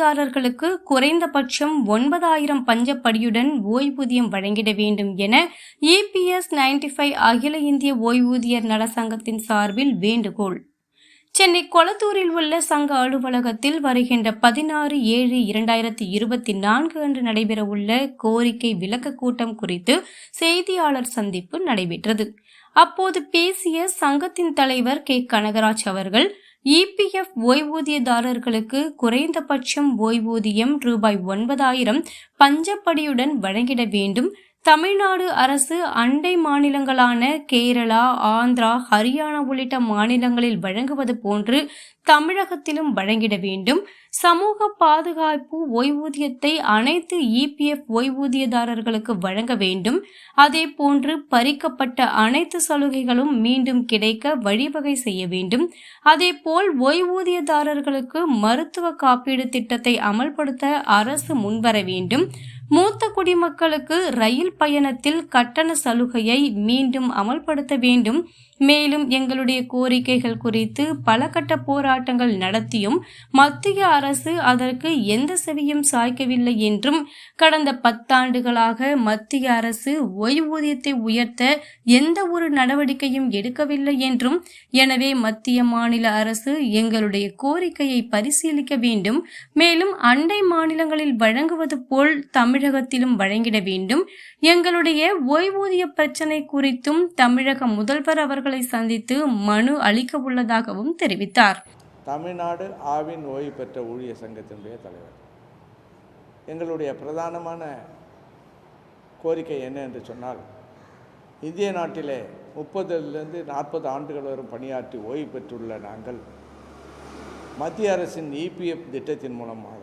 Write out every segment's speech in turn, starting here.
EPF குறைந்தபட்சம் ஒன்பதாயிரம் பஞ்சப்படியுடன் ஓய்வூதியம் வழங்கிட வேண்டும் என இபிஎஸ் நைன்டி ஃபைவ் அகில இந்திய ஓய்வூதியர் நல சங்கத்தின் சார்பில் வேண்டுகோள். சென்னை கொளத்தூரில் உள்ள சங்க அலுவலகத்தில் வருகின்ற பதினாறு ஏழு இரண்டாயிரத்தி இருபத்தி நான்கு அன்று நடைபெறவுள்ள கோரிக்கை விளக்க கூட்டம் குறித்து செய்தியாளர் சந்திப்பு நடைபெற்றது. அப்போது பேசிய சங்கத்தின் தலைவர் கே. கனகராஜ் அவர்கள் இபிஎஃப் ஓய்வூதியதாரர்களுக்கு குறைந்தபட்சம் ஓய்வூதியம் ரூபாய் ஒன்பதாயிரம் பஞ்சப்படியுடன் வழங்கிட வேண்டும். தமிழ்நாடு அரசு அண்டை மாநிலங்களான கேரளா ஆந்திரா ஹரியானா உள்ளிட்ட மாநிலங்களில் வழங்குவது போன்று தமிழகத்திலும் வழங்கிட வேண்டும். சமூக பாதுகாப்பு ஓய்வூதியத்தை அனைத்து இபிஎஃப் ஓய்வூதியதாரர்களுக்கு வழங்க வேண்டும். அதே போன்று பறிக்கப்பட்ட அனைத்து சலுகைகளும் மீண்டும் கிடைக்க வழிவகை செய்ய வேண்டும். அதேபோல் ஓய்வூதியதாரர்களுக்கு மருத்துவ காப்பீடு திட்டத்தை அமல்படுத்த அரசு முன்வர வேண்டும். மூத்த குடிமக்களுக்கு ரயில் பயணத்தில் கட்டண சலுகையை மீண்டும் அமல்படுத்த வேண்டும். மேலும் எங்களுடைய கோரிக்கைகள் குறித்து பல கட்ட போராட்டங்கள் நடத்தியும் மத்திய அரசு அதற்கு எந்த செவியும் சாய்க்கவில்லை என்றும் கடந்த பத்தாண்டுகளாக மத்திய அரசு ஓய்வூதியத்தை உயர்த்த எந்த ஒரு நடவடிக்கையும் எடுக்கவில்லை என்றும் எனவே மத்திய மாநில அரசு எங்களுடைய கோரிக்கையை பரிசீலிக்க வேண்டும். மேலும் அண்டை மாநிலங்களில் வழங்குவது போல் தமிழகத்திலும் வழங்கிட வேண்டும். எங்களுடைய ஓய்வூதிய பிரச்சினை குறித்தும் தமிழக முதல்வர் அவர்களை சந்தித்து மனு அளிக்க உள்ளதாகவும் தெரிவித்தார். தமிழ்நாடு ஆவின் ஓய்வு பெற்ற ஊழியர் சங்கத்தினுடைய தலைவர். எங்களுடைய பிரதானமான கோரிக்கை என்ன என்று சொன்னால் இந்திய நாட்டிலே முப்பதுலேருந்து நாற்பது ஆண்டுகள் வரும் பணியாற்றி ஓய்வு பெற்றுள்ள நாங்கள் மத்திய அரசின் இபிஎஃப் திட்டத்தின் மூலமாக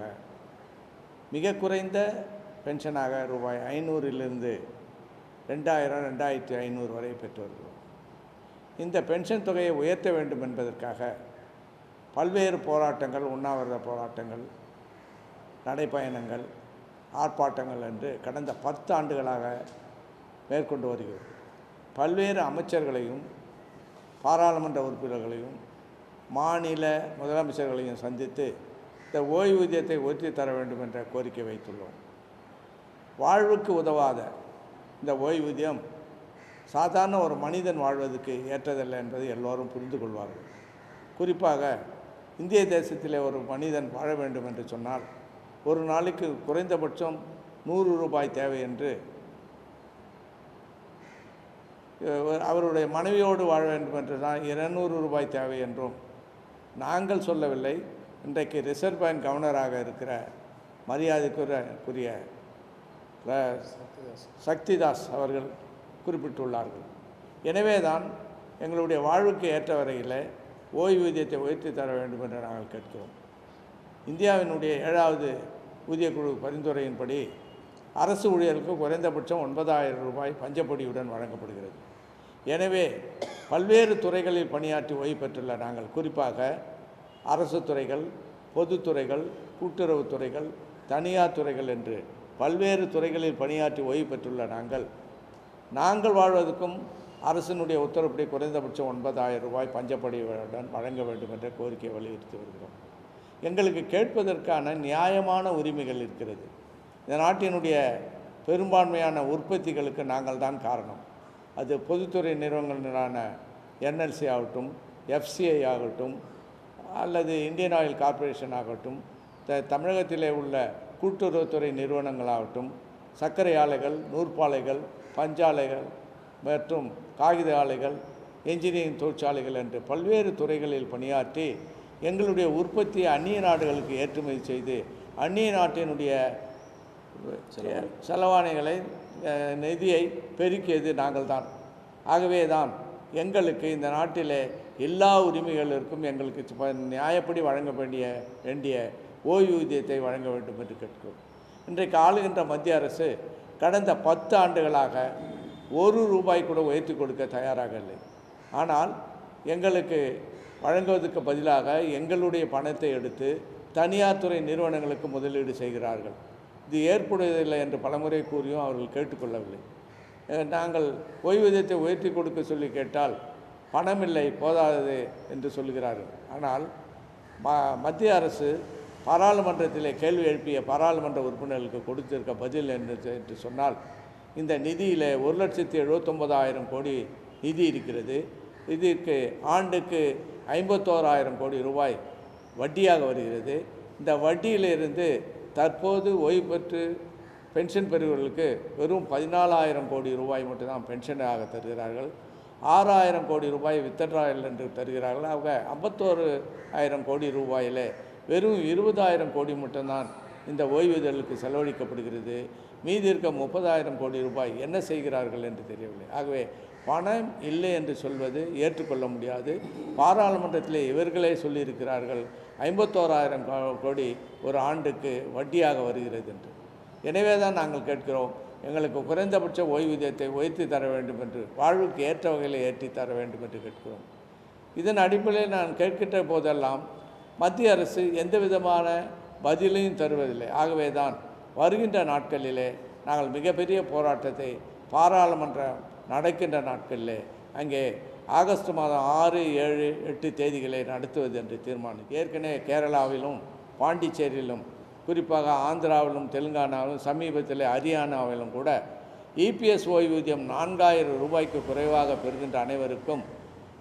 மிக குறைந்த பென்ஷனாக ரூபாய் ஐநூறிலிருந்து ரெண்டாயிரம் ரெண்டாயிரத்தி ஐநூறு வரை பெற்று வருகிறோம் இந்த பென்ஷன் தொகையை உயர்த்த வேண்டும் என்பதற்காக பல்வேறு போராட்டங்கள் உண்ணாவிரத போராட்டங்கள் நடைப்பயணங்கள் ஆர்ப்பாட்டங்கள் என்று கடந்த பத்து ஆண்டுகளாக மேற்கொண்டு வருகிறோம். பல்வேறு அமைச்சர்களையும் பாராளுமன்ற உறுப்பினர்களையும் மாநில முதலமைச்சர்களையும் சந்தித்து இந்த ஓய்வூதியத்தை உயர்த்தி தர வேண்டும் என்ற கோரிக்கை வைத்துள்ளோம். வாழ்வுக்கு உதவாத இந்த ஓய்வூதியம் சாதாரண ஒரு மனிதன் வாழ்வதற்கு ஏற்றதல்ல என்பதை எல்லோரும் புரிந்து கொள்வார்கள். குறிப்பாக இந்திய தேசத்திலே ஒரு மனிதன் வாழ வேண்டும் என்று சொன்னால் ஒரு நாளைக்கு குறைந்தபட்சம் நூறு ரூபாய் தேவை என்று அவருடைய மனைவியோடு வாழ வேண்டும் என்று தான் இருநூறு ரூபாய் தேவை என்றும் நாங்கள் சொல்லவில்லை. இன்றைக்கு ரிசர்வ் பேங்க் கவர்னராக இருக்கிற மரியாதைக்குரிய சக்திதாஸ் அவர்கள் குறிப்பிட்டுள்ளார்கள். எனவே தான் எங்களுடைய வாழ்வுக்கு ஏற்ற வரையில் ஓய்வூதியத்தை உயர்த்தி தர வேண்டும் என்று நாங்கள் கேட்கிறோம். இந்தியாவினுடைய ஏழாவது ஊதியக்குழு பரிந்துரையின்படி அரசு ஊழியர்களுக்கு குறைந்தபட்சம் ஒன்பதாயிரம் ரூபாய் பஞ்சப்படியுடன் வழங்கப்படுகிறது. எனவே பல்வேறு துறைகளில் பணியாற்றி ஓய்வு பெற்றுள்ள நாங்கள் குறிப்பாக அரசு துறைகள் பொதுத்துறைகள் கூட்டுறவுத் துறைகள் தனியார் துறைகள் என்று பல்வேறு துறைகளில் பணியாற்றி ஓய்வு பெற்றுள்ள நாங்கள் நாங்கள் வாழ்வதற்கும் அரசினுடைய உத்தரப்படி குறைந்தபட்சம் ஒன்பதாயிரம் ரூபாய் பஞ்சப்படியுடன் வழங்க வேண்டும் என்ற கோரிக்கையை வலியுறுத்தி வருகிறோம். எங்களுக்கு கேட்பதற்கான நியாயமான உரிமைகள் இருக்கிறது. இந்த நாட்டினுடைய பெரும்பான்மையான உற்பத்திகளுக்கு நாங்கள் தான் காரணம். அது பொதுத்துறை நிறுவனங்களான என்எல்சி ஆகட்டும் எஃப்சிஐ ஆகட்டும் அல்லது இந்தியன் ஆயில் கார்ப்பரேஷன் ஆகட்டும் த தமிழகத்திலே உள்ள கூட்டுறவுத்துறை நிறுவனங்களாகட்டும் சர்க்கரை ஆலைகள் நூற்பாலைகள் பஞ்சாலைகள் மற்றும் காகித ஆலைகள் என்ஜினியரிங் தொழிற்சாலைகள் என்று பல்வேறு துறைகளில் பணியாற்றி எங்களுடைய உற்பத்தியை அந்நிய நாடுகளுக்கு ஏற்றுமதி செய்து அந்நிய நாட்டினுடைய செலவாணைகளை நிதியை பெருக்கியது நாங்கள் தான். ஆகவே தான் எங்களுக்கு இந்த நாட்டிலே எல்லா உரிமைகளுக்கும் எங்களுக்கு நியாயப்படி வழங்க வேண்டிய வேண்டிய ஓய்வூதியத்தை வழங்க வேண்டும் என்று கேட்கிறோம். இன்றைக்கு ஆளுகின்ற மத்திய அரசு கடந்த பத்து ஆண்டுகளாக ஒரு ரூபாய் கூட உயர்த்தி கொடுக்க தயாராக இல்லை. ஆனால் எங்களுக்கு வழங்குவதற்கு பதிலாக எங்களுடைய பணத்தை எடுத்து தனியார் துறை நிறுவனங்களுக்கு முதலீடு செய்கிறார்கள். இது ஏற்புடையதில்லை என்று பலமுறை கூறியும் அவர்கள் கேட்டுக்கொள்ளவில்லை. நாங்கள் ஓய்வூதியத்தை உயர்த்தி கொடுக்க சொல்லி கேட்டால் பணமில்லை போதாதது என்று சொல்கிறார்கள். ஆனால் ம மத்திய அரசு பாராளுமன்றத்திலே கேள்வி எழுப்பிய பாராளுமன்ற உறுப்பினர்களுக்கு கொடுத்திருக்க பதில் என்று என்று சொன்னால் இந்த நிதியில் ஒரு லட்சத்தி எழுபத்தொம்பதாயிரம் கோடி நிதி இருக்கிறது. இதற்கு ஆண்டுக்கு ஐம்பத்தோராயிரம் கோடி ரூபாய் வட்டியாக வருகிறது. இந்த வட்டியிலிருந்து தற்போது ஓய்வு பெற்று பென்ஷன் பெறுவர்களுக்கு வெறும் பதினாலாயிரம் கோடி ரூபாய் மட்டும்தான் பென்ஷனாக தருகிறார்கள். ஆறாயிரம் கோடி ரூபாய் வித்தட்ராயல் என்று தருகிறார்கள். அவங்க ஐம்பத்தோரு ஆயிரம் கோடி ரூபாயில் வெறும் இருபதாயிரம் கோடி மட்டும்தான் இந்த ஓய்வூதியர்களுக்கு செலவழிக்கப்படுகிறது. மீதி இருக்க முப்பதாயிரம் கோடி ரூபாய் என்ன செய்கிறார்கள் என்று தெரியவில்லை. ஆகவே பணம் இல்லை என்று சொல்வது ஏற்றுக்கொள்ள முடியாது. பாராளுமன்றத்தில் இவர்களே சொல்லியிருக்கிறார்கள் ஐம்பத்தோராயிரம் கோ- கோடி ஒரு ஆண்டுக்கு வட்டியாக வருகிறது என்று. எனவே தான் நாங்கள் கேட்கிறோம் எங்களுக்கு குறைந்தபட்ச ஓய்வூதியத்தை உயர்த்தி தர வேண்டும் என்று வாழ்வுக்கு ஏற்ற வகையில் ஏற்றி தர வேண்டும் என்று கேட்கிறோம். இதன் அடிப்படையில் நான் கேட்கின்ற போதெல்லாம் மத்திய அரசு எந்த விதமான பதிலையும் தருவதில்லை. ஆகவே தான் வருகின்ற நாட்களிலே நாங்கள் மிகப்பெரிய போராட்டத்தை பாராளுமன்றம் நடக்கின்ற நாட்களிலே அங்கே ஆகஸ்ட் மாதம் ஆறு ஏழு எட்டு தேதிகளை நடத்துவது என்று தீர்மானம் ஏற்கனவே கேரளாவிலும் பாண்டிச்சேரியிலும் குறிப்பாக ஆந்திராவிலும் தெலுங்கானாவிலும் சமீபத்தில் ஹரியானாவிலும் கூட இபிஎஸ் ஓய்வூதியம் நான்காயிரம் ரூபாய்க்கு குறைவாக பெறுகின்ற அனைவருக்கும்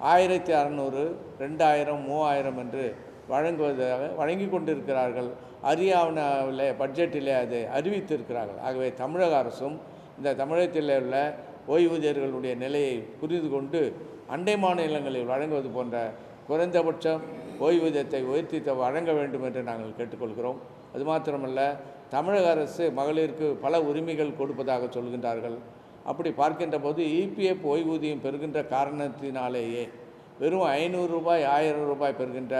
ஆயிரத்தி அறநூறு ரெண்டாயிரம் மூவாயிரம் என்று வழங்குவதாக வழங்கி கொண்டிருக்கிறார்கள். ஹரியானாவில் பட்ஜெட்டிலே அதை அறிவித்திருக்கிறார்கள். ஆகவே தமிழக அரசும் இந்த தமிழகத்தில் உள்ள ஓய்வூதியர்களுடைய நிலையை புரிந்து கொண்டு அண்டை மாநிலங்களில் வழங்குவது போன்ற குறைந்தபட்சம் ஓய்வூதியத்தை உயர்த்தி வழங்க வேண்டும் என்று நாங்கள் கேட்டுக்கொள்கிறோம். அது மாத்திரமல்ல தமிழக அரசு மகளிருக்கு பல உரிமைகள் கொடுப்பதாக சொல்கின்றார்கள். அப்படி பார்க்கின்ற போது இபிஎஃப் ஓய்வூதியம் பெறுகின்ற காரணத்தினாலேயே வெறும் ஐநூறு ரூபாய் ஆயிரம் ரூபாய் பெறுகின்ற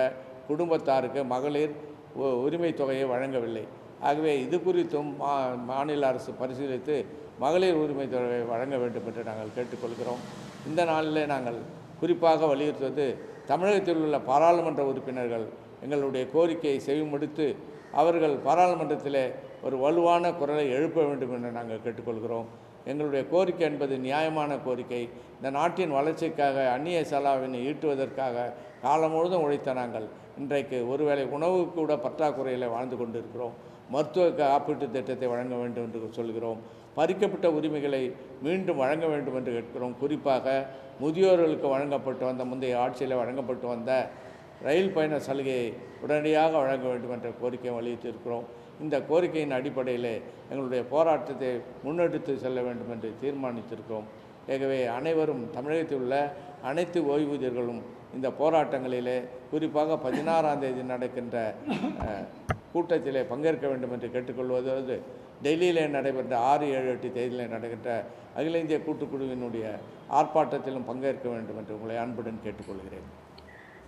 குடும்பத்தாருக்கு மகளிர் உ- உரிமை தொகையை வழங்கவில்லை. ஆகவே இது குறித்தும் மா மாநில அரசு பரிசீலித்து மகளிர் உரிமை தொகையை வழங்க வேண்டும் என்று நாங்கள் கேட்டுக்கொள்கிறோம். இந்த நாளிலே நாங்கள் குறிப்பாக வலியுறுத்துவது தமிழகத்தில் உள்ள பாராளுமன்ற உறுப்பினர்கள் எங்களுடைய கோரிக்கையை செவிமடுத்து அவர்கள் பாராளுமன்றத்திலே ஒரு வலுவான குரலை எழுப்ப வேண்டும் என்று நாங்கள் கேட்டுக்கொள்கிறோம். எங்களுடைய கோரிக்கை என்பது நியாயமான கோரிக்கை. இந்த நாட்டின் வளர்ச்சிக்காக அந்நிய செலாவினை ஈட்டுவதற்காக காலம் முழுதும் உழைத்த நாங்கள் இன்றைக்கு ஒருவேளை உணவு கூட பற்றாக்குறையில் வாழ்ந்து கொண்டிருக்கிறோம். மருத்துவ காப்பீட்டு திட்டத்தை வழங்க வேண்டும் என்று சொல்கிறோம். பறிக்கப்பட்ட உரிமைகளை மீண்டும் வழங்க வேண்டும் என்று கேட்கிறோம். குறிப்பாக முதியோர்களுக்கு வழங்கப்பட்டு வந்த முந்தைய ஆட்சியில் வழங்கப்பட்டு வந்த ரயில் பயண சலுகையை உடனடியாக வழங்க வேண்டும் என்ற கோரிக்கையை வலியுறுத்தியிருக்கிறோம். இந்த கோரிக்கையின் அடிப்படையில் எங்களுடைய போராட்டத்தை முன்னெடுத்து செல்ல வேண்டும் என்று தீர்மானித்திருக்கிறோம். ஆகவே அனைவரும் தமிழகத்தில் உள்ள அனைத்து ஓய்வூதியர்களும் இந்த போராட்டங்களிலே குறிப்பாக பதினாறாம் தேதி நடக்கின்ற கூட்டத்திலே பங்கேற்க வேண்டும் என்று கேட்டுக்கொள்வதோடு டெல்லியிலே நடைபெற்ற ஆறு ஏழு எட்டு தேதியிலே நடக்கின்ற அகில இந்திய கூட்டுக்குழுவினுடைய ஆர்ப்பாட்டத்திலும் பங்கேற்க வேண்டும் என்று உங்களை அன்புடன் கேட்டுக்கொள்கிறேன்.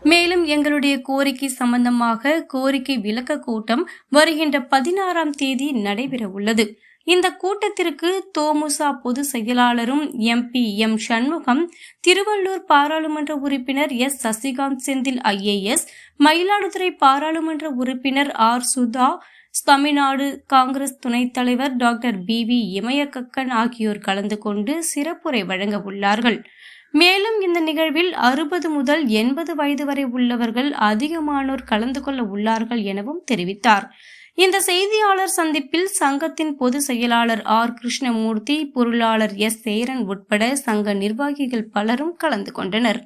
மேலும் எங்களுடைய கோரிக்கை சம்பந்தமாக கோரிக்கை விளக்க கூட்டம் வருகின்ற பதினாறாம் தேதி நடைபெற உள்ளது இந்த கூட்டத்திற்கு தோமுசா பொதுச் செயலாளரும் எம்பி எம் சண்முகம் திருவள்ளூர் பாராளுமன்ற உறுப்பினர் எஸ் சசிகாந்த் செந்தில் ஐஏஎஸ் மயிலாடுதுறை பாராளுமன்ற உறுப்பினர் ஆர் சுதா தமிழ்நாடு காங்கிரஸ் துணைத் தலைவர் டாக்டர் பி வி இமயக்கக்கன் ஆகியோர் கலந்து கொண்டு சிறப்புரை வழங்க உள்ளார்கள். மேலும் இந்த நிகழ்வில் அறுபது முதல் எண்பது வயது வரை உள்ளவர்கள் அதிகமானோர் கலந்து கொள்ள உள்ளார்கள் எனவும் தெரிவித்தார். இந்த செய்தியாளர் சந்திப்பில் சங்கத்தின் பொதுச் செயலாளர் ஆர். கிருஷ்ணமூர்த்தி பொருளாளர் எஸ். சேரன் உட்பட சங்க நிர்வாகிகள் பலரும் கலந்து கொண்டனர்.